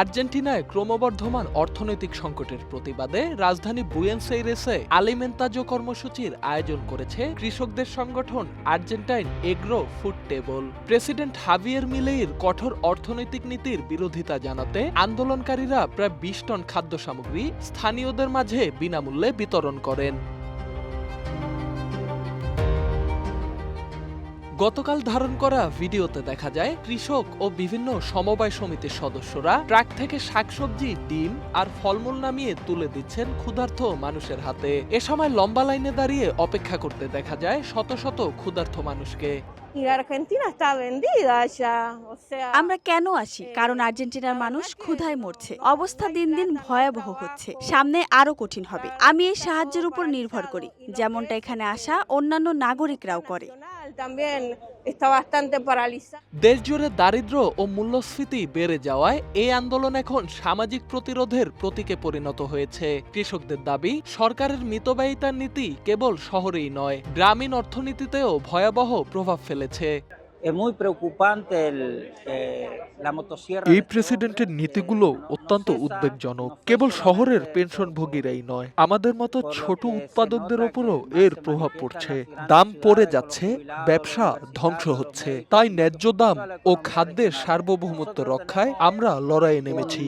আর্জেন্টিনায় ক্রমবর্ধমান অর্থনৈতিক সংকটের প্রতিবাদে রাজধানী বুয়েন্স এইরেসে আলিমেন্তাজো কর্মসূচির আয়োজন করেছে কৃষকদের সংগঠন Argentine agro food table. President Javier মিলেইর কঠোর অর্থনৈতিক নীতির বিরোধিতা জানাতে আন্দোলনকারীরা প্রায় বিশ টন খাদ্য সামগ্রী স্থানীয়দের মাঝে বিনামূল্যে বিতরণ করেন। গতকাল ধারণ করা ভিডিওতে দেখা যায় কৃষক ও বিভিন্ন সমবায় সমিতির সদস্যরা ট্রাক থেকে শাকসবজি ডিম আর ফলমূল নামিয়ে তুলে দিচ্ছেন ক্ষুধার্ত মানুষের হাতে। এ সময় লম্বা লাইনে দাঁড়িয়ে অপেক্ষা করতে দেখা যায় শত শত ক্ষুধার্থ মানুষকে. আমরা কেন আসি? কারণ আর্জেন্টিনার মানুষ ক্ষুধায় মরছে। অবস্থা দিন দিন ভয়াবহ হচ্ছে। সামনে আরও কঠিন হবে। আমি এই সাহায্যের উপর নির্ভর করি। যেমনটা এখানে আসা অন্যান্য নাগরিকরাও করে। দেশজুড়ে দারিদ্র্য ও মূল্যস্ফীতি বেড়ে যাওয়ায় এই আন্দোলন এখন সামাজিক প্রতিরোধের প্রতীকে পরিণত হয়েছে। কৃষকদের দাবি সরকারের মিতব্যয়িতার নীতি কেবল শহরেই নয় গ্রামীণ অর্থনীতিতেও ভয়াবহ প্রভাব ফেলেছে। Es muy preocupante el, eh, la motosierra. এই প্রেসিডেন্টের নীতিগুলো অত্যন্ত উদ্বেগজনক কেবল শহরের পেনশনভোগীরাই নয় আমাদের মতো ছোট উৎপাদকদের ওপরও এর প্রভাব পড়ছে। দাম পড়ে যাচ্ছে ব্যবসা ধ্বংস হচ্ছে। তাই ন্যায্য দাম ও খাদ্যের সার্বভৌমত্ব রক্ষায় আমরা লড়াইয়ে নেমেছি।